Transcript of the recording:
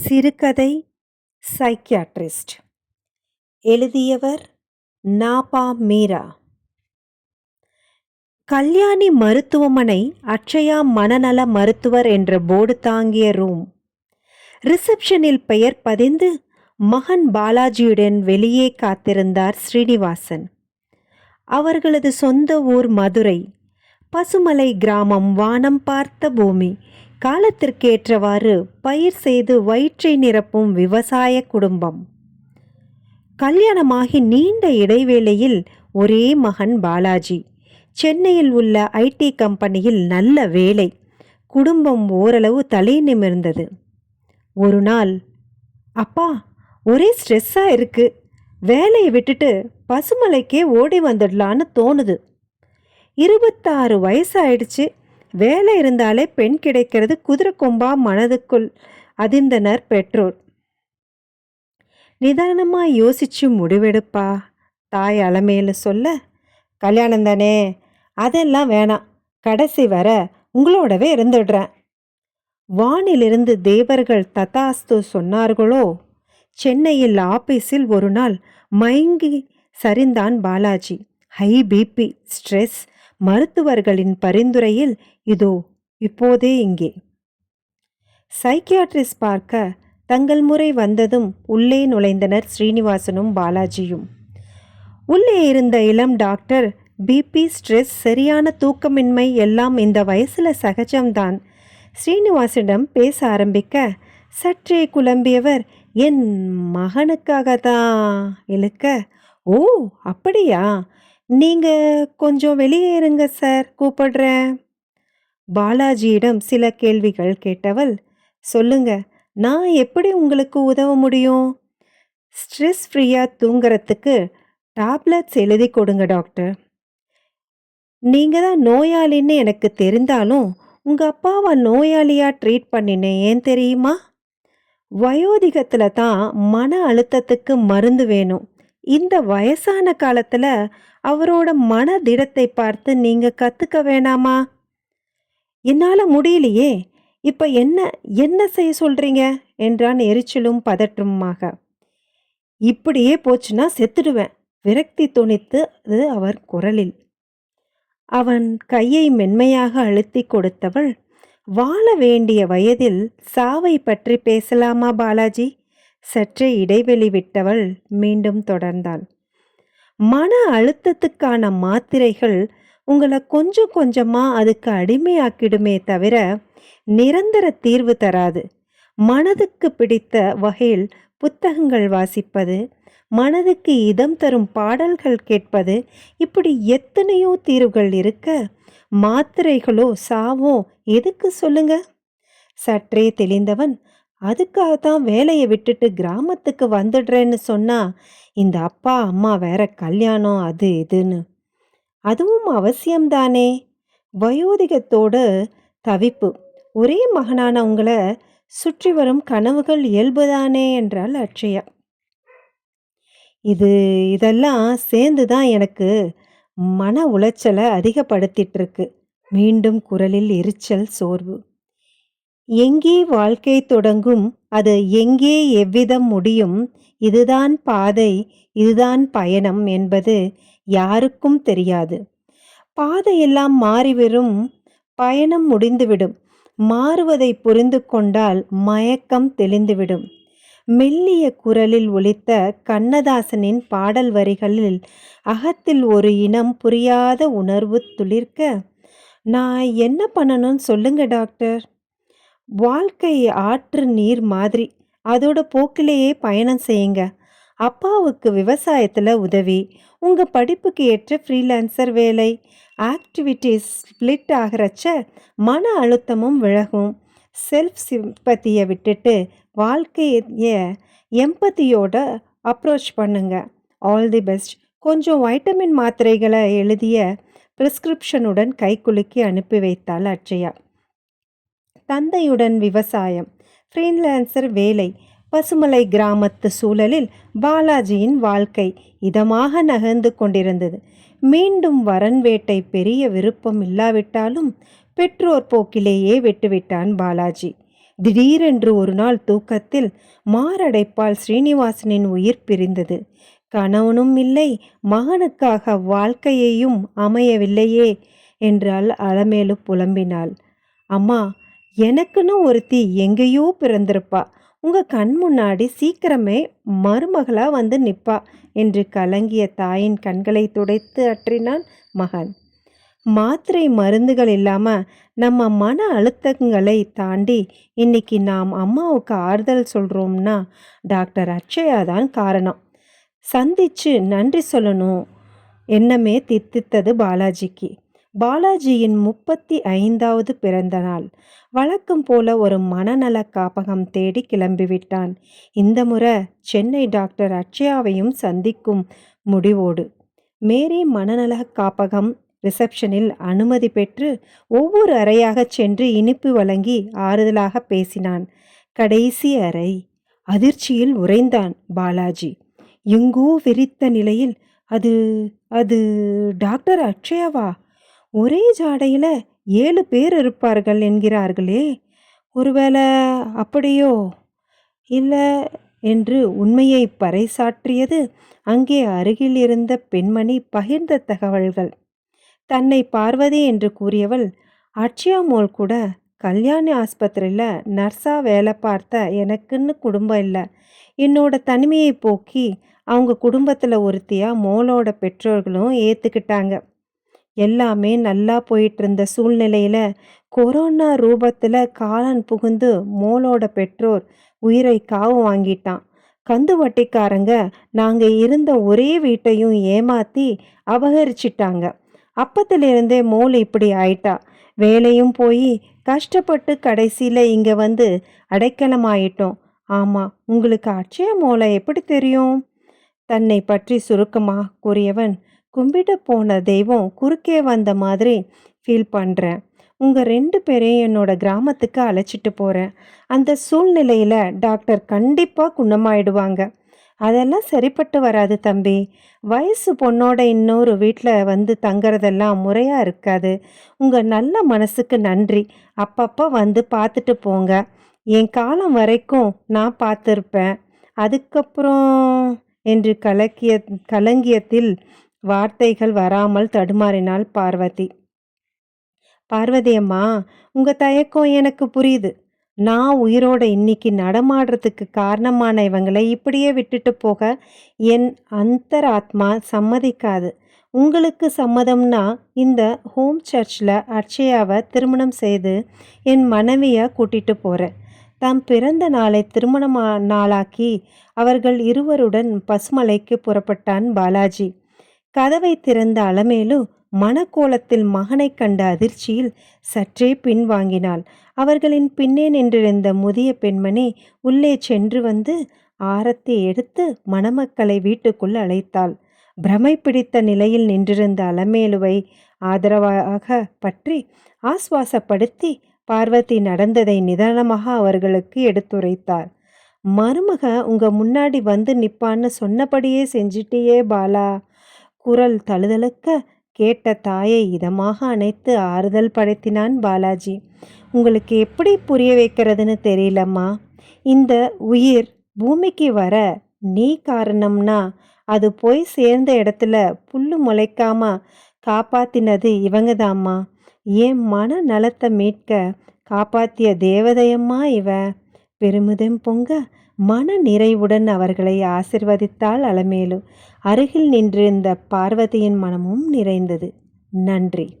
சிறுகதை சைக்கியாட்ரிஸ்ட் எழுதியவர் நாபா மீரா. கல்யாணி மருத்துவமனை அக்ஷயா மனநல மருத்துவர் என்ற போர்டு தாங்கிய ரூம். ரிசப்ஷனில் பெயர் பதிந்து மகன் பாலாஜியுடன் வெளியே காத்திருந்தார் ஸ்ரீனிவாசன். அவர்களது சொந்த ஊர் மதுரை பசுமலை கிராமம் வானம் பார்த்த பூமி காலத்திற்கேற்றவாறு பயிர் செய்து வயிற்றை நிரப்பும் விவசாய குடும்பம். கல்யாணமாகி நீண்ட இடைவேளையில் ஒரே மகன் பாலாஜி. சென்னையில் உள்ள ஐடி கம்பெனியில் நல்ல வேலை. குடும்பம் ஓரளவு தலை நிமிர்ந்தது. ஒரு நாள் அப்பா ஒரே ஸ்ட்ரெஸ்ஸாக இருக்கு. வேலையை விட்டுட்டு பசுமலைக்கே ஓடி வந்துடலான்னு தோணுது. இருபத்தாறு வயசாயிடுச்சு. வேலை இருந்தாலே பெண் கிடைக்கிறது குதிரை கொம்பா மனதுக்குள் அதிர்ந்தனர் பெற்றோர். நிதானமாக யோசிச்சு முடிவெடுப்பா தாய் அலமையில சொல்ல கல்யாணம் தானே அதெல்லாம் வேணாம் கடைசி வர உங்களோடவே இருந்துடுறேன். வானிலிருந்து தேவர்கள் ததாஸ்து சொன்னார்களோ சென்னையில் ஆபீஸில் ஒரு நாள் மயங்கி சரிந்தான் பாலாஜி. ஹை பிபி ஸ்ட்ரெஸ் மருத்துவர்களின் பரிந்துரையில் இதோ இப்போதே இங்கே. சைக்கியாட்ரிஸ்ட் பார்க்க தங்கள் முறை வந்ததும் உள்ளே நுழைந்தனர் ஸ்ரீனிவாசனும் பாலாஜியும். உள்ளே இருந்த இளம் டாக்டர் பிபி ஸ்ட்ரெஸ் சரியான தூக்கமின்மை எல்லாம் இந்த வயசுல சகஜம்தான். ஸ்ரீனிவாசிடம் பேச ஆரம்பிக்க சற்றே குழம்பியவர் என் மகனுக்காக தான் இழுக்க ஓ அப்படியா? நீங்கள் கொஞ்சம் வெளியே இருங்க சார். கூப்பிடுறேன். பாலாஜியிடம் சில கேள்விகள் கேட்டவள் சொல்லுங்க நான் எப்படி உங்களுக்கு உதவ முடியும்? ஸ்ட்ரெஸ் ஃப்ரீயாக தூங்குறதுக்கு டேப்லெட்ஸ் எழுதி கொடுங்க டாக்டர். நீங்கள் தான் நோயாளின்னு எனக்கு தெரிந்தாலும் உங்கள் அப்பாவை நோயாளியாக ட்ரீட் பண்ணினேன் ஏன் தெரியுமா? வயோதிகத்தில் தான் மன அழுத்தத்துக்கு மருந்து வேணும். இந்த வயசான காலத்தில் அவரோட மன திடத்தை பார்த்து நீங்கள் கற்றுக்க வேணாமா? என்னால் முடியலையே. இப்போ என்ன என்ன செய்ய சொல்கிறீங்க என்றான் எரிச்சலும் பதற்றமாக இப்படியே போச்சுன்னா செத்துடுவேன். விரக்தி துணித்து அது அவர் குரலில். அவன் கையை மென்மையாக அழுத்தி கொடுத்தவள் வாழ வேண்டிய வயதில் சாவை பற்றி பேசலாமா பாலாஜி? சற்றே இடைவெளி விட்டவள் மீண்டும் தொடர்ந்தாள். மன அழுத்தத்துக்கான மாத்திரைகள் உங்களை கொஞ்சம் கொஞ்சமாக அதுக்கு அடிமையாக்கிடுமே தவிர நிரந்தர தீர்வு தராது. மனதுக்கு பிடித்த வகையில் புத்தகங்கள் வாசிப்பது மனதுக்கு இதம் தரும் பாடல்கள் கேட்பது இப்படி எத்தனையோ தீர்வுகள் இருக்க மாத்திரைகளோ சாவோ எதுக்கு சொல்லுங்க? சற்றே தெளிந்தவன் அதுக்காக தான் வேலையை விட்டுட்டு கிராமத்துக்கு வந்துடுறேன்னு சொன்னா இந்த அப்பா அம்மா வேற கல்யாணம் அது இதுன்னு. அதுவும் அவசியம்தானே? வயோதிகத்தோட தவிப்பு. ஒரே மகனான உங்களை சுற்றி வரும் கனவுகள் இயல்புதானே என்றால் அட்சயா இது இதெல்லாம் சேர்ந்து தான் எனக்கு மன உளைச்சலை அதிகப்படுத்திட்டு இருக்கு. மீண்டும் குரலில் எரிச்சல் சோர்வு. எங்கே வாழ்க்கை தொடங்கும் அது எங்கே எவ்விதம் முடியும் இதுதான் பாதை இதுதான் பயணம் என்பது யாருக்கும் தெரியாது. பாதையெல்லாம் மாறிவரும் பயணம் முடிந்துவிடும். மாறுவதை புரிந்து கொண்டால் மயக்கம் தெளிந்துவிடும். மெல்லிய குரலில் ஒலித்த கண்ணதாசனின் பாடல் வரிகளில் அகத்தில் ஒரு இனம் புரியாத உணர்வு துளிர்க்க நான் என்ன பண்ணணும்னு சொல்லுங்க டாக்டர். வாழ்க்கை ஆற்று நீர் மாதிரி. அதோட போக்கிலேயே பயணம் செய்யுங்க. அப்பாவுக்கு விவசாயத்தில் உதவி. உங்கள் படிப்புக்கு ஏற்ற ஃப்ரீலான்சர் வேலை. ஆக்டிவிட்டீஸ் ஸ்ப்ளிட் ஆகிறச்ச மன அழுத்தமும் விலகும். செல்ஃப் சிம்பத்தியை விட்டுட்டு வாழ்க்கையை எம்பத்தியோட அப்ரோச் பண்ணுங்க. ஆல் தி பெஸ்ட் கொஞ்சம் வைட்டமின் மாத்திரைகளை எழுதிய ப்ரிஸ்கிரிப்ஷனுடன் கைக்குலுக்கி அனுப்பி வைத்தாள் அட்சயா தந்தையுடன் விவசாயம். ஃப்ரீலான்சர் வேலை. பசுமலை கிராமத்து சூழலில் பாலாஜியின் வாழ்க்கை இதமாக நகர்ந்து கொண்டிருந்தது. மீண்டும் வரன் வேட்டை பெரிய விருப்பம் இல்லாவிட்டாலும் பெற்றோர் போக்கிலேயே விட்டுவிட்டான் பாலாஜி. திடீரென்று ஒரு நாள் தூக்கத்தில் மாரடைப்பால் ஸ்ரீனிவாசனின் உயிர் பிரிந்தது. கணவனும் இல்லை மகனுக்காக வாழ்க்கையையும் அமையவில்லையே என்றால் அலமேலு புலம்பினாள். அம்மா எனக்குன்னு ஒருத்தி எங்கேயோ பிறந்திருப்பா. உங்கள் கண் முன்னாடி சீக்கிரமே மருமகளாக வந்து நிற்பா என்று கலங்கிய தாயின் கண்களை துடைத்து அற்றினான் மகன். மாத்திரை மருந்துகள் இல்லாமல் நம்ம மன அழுத்தங்களை தாண்டி இன்னைக்கு நாம் அம்மாவுக்கு ஆறுதல் சொல்கிறோம்னா டாக்டர் அக்ஷயா தான் காரணம். சந்தித்து நன்றி சொல்லணும். எண்ணமே தித்தித்தது பாலாஜிக்கு. பாலாஜியின் முப்பத்தி ஐந்தாவது பிறந்த நாள். வழக்கம் போல ஒரு மனநல காப்பகம் தேடி கிளம்பிவிட்டான். இந்த முறை சென்னை டாக்டர் அக்ஷயாவையும் சந்திக்கும் முடிவோடு. மேரி மனநல காப்பகம் ரிசப்ஷனில் அனுமதி பெற்று ஒவ்வொரு அறையாக சென்று இனிப்பு வழங்கி ஆறுதலாக பேசினான். கடைசி அறை. அதிர்ச்சியில் உறைந்தான் பாலாஜி. எங்கோ விரித்த நிலையில் அது அது டாக்டர் அக்ஷயாவா ஒரே ஜாடையில் ஏழு பேர் இருப்பார்கள் என்கிறார்களே. ஒருவேளை அப்படியோ? இல்லை என்று உண்மையை பறைசாற்றியது அங்கே அருகில் இருந்த பெண்மணி பகிர்ந்த தகவல்கள். தன்னை பார்வதி என்று கூறியவள் அட்சயாமோல் கூட கல்யாணி ஆஸ்பத்திரியில் நர்ஸாக வேலை பார்த்த எனக்குன்னு குடும்பம் இல்லை. என்னோட தனிமையை போக்கி அவங்க குடும்பத்தில் ஒருத்தியாக மோளோட பெற்றோர்களும் ஏற்றுக்கிட்டாங்க எல்லாமே நல்லா போயிட்டு இருந்த சூழ்நிலையில் கொரோனா ரூபத்தில் காலன் புகுந்து மோளோட பெற்றோர் உயிரை காவு வாங்கிட்டான். கந்து வட்டிக்காரங்க நாங்கள் இருந்த ஒரே வீட்டையும் ஏமாத்தி அபகரிச்சிட்டாங்க. அப்பத்திலிருந்தே மோல் இப்படி ஆயிட்டா. வேலையும் போய் கஷ்டப்பட்டு கடைசியில் இங்கே வந்து அடைக்கலமாயிட்டோம். ஆமாம் உங்களுக்கு அட்சய மோலை எப்படி தெரியும்? தன்னை பற்றி சுருக்கமாக கூறியவன் கும்பிட போன தெய்வம் குறுக்கே வந்த மாதிரி ஃபீல் பண்ணுறேன் உங்கள் ரெண்டு பேரையும் என்னோட கிராமத்துக்கு அழைச்சிட்டு போகிறேன் அந்த சூழ்நிலையில் டாக்டர் கண்டிப்பாக குணமாயிடுவாங்க. அதெல்லாம் சரிப்பட்டு வராது தம்பி. வயசு பொண்ணோட இன்னொரு வீட்டில் வந்து தங்குறதெல்லாம் முறையாக இருக்காது. உங்கள் நல்ல மனசுக்கு நன்றி. அப்பப்போ வந்து பார்த்துட்டு போங்க. என் காலம் வரைக்கும் நான் பார்த்துருப்பேன் அதுக்கப்புறம் என்று கலக்கிய கலங்கியத்தில் வார்த்தைகள் வராமல் தடுமாறினாள் பார்வதி. பார்வதி அம்மா உங்க தயக்கம் எனக்கு புரியுது. நான் உயிரோட இன்னைக்கு நடமாடுறதுக்கு காரணமான இவங்களை இப்படியே விட்டுட்டு போக என் அந்தராத்மா சம்மதிக்காது. உங்களுக்கு சம்மதம்னா இந்த ஹோம் சர்ச்சில் அர்ச்சையாவை திருமணம் செய்து என் மனைவியை கூட்டிட்டு போகிறேன் தாம் பிறந்த நாளை திருமண நாளாக்கி அவர்கள் இருவருடன் பசுமலைக்கு புறப்பட்டான் பாலாஜி. கதவை திறந்த அலமேலு மனக்கோலத்தில் மகனைக் கண்ட அதிர்ச்சியில் சற்றே பின்வாங்கினாள் அவர்களின் பின்னே நின்றிருந்த முதிய பெண்மணி உள்ளே சென்று வந்து ஆரத்தை எடுத்து மணமக்களை வீட்டுக்குள் அழைத்தாள். பிரமை பிடித்த நிலையில் நின்றிருந்த அலமேலுவை ஆதரவாக பற்றி ஆஸ்வாசப்படுத்தி பார்வதி நடந்ததை நிதானமாக அவர்களுக்கு எடுத்துரைத்தார். மருமக உங்க முன்னாடி வந்து நிப்பான்னு சொன்னபடியே செஞ்சிட்டியே பாலா. குரல் தழுதழுக்க கேட்ட தாயை இதமாக அணைத்து ஆறுதல் படுத்தினான் பாலாஜி. உங்களுக்கு எப்படி புரிய வைக்கிறதுன்னு தெரியலம்மா. இந்த உயிர் பூமிக்கு வர நீ காரணம்னா அது போய் சேர்ந்த இடத்துல புல்லு முளைக்காம காப்பாத்தினது இவங்க தாம்மா என் மன நலத்தை மீட்க காப்பாத்திய தேவதையம்மா இவ. பெருமிதம் பொங்க மன நிறைவுடன் அவர்களை ஆசிர்வதித்தாள் அலமேலு. அருகில் நின்றிருந்த பார்வதியின் மனமும் நிறைந்தது. நன்றி.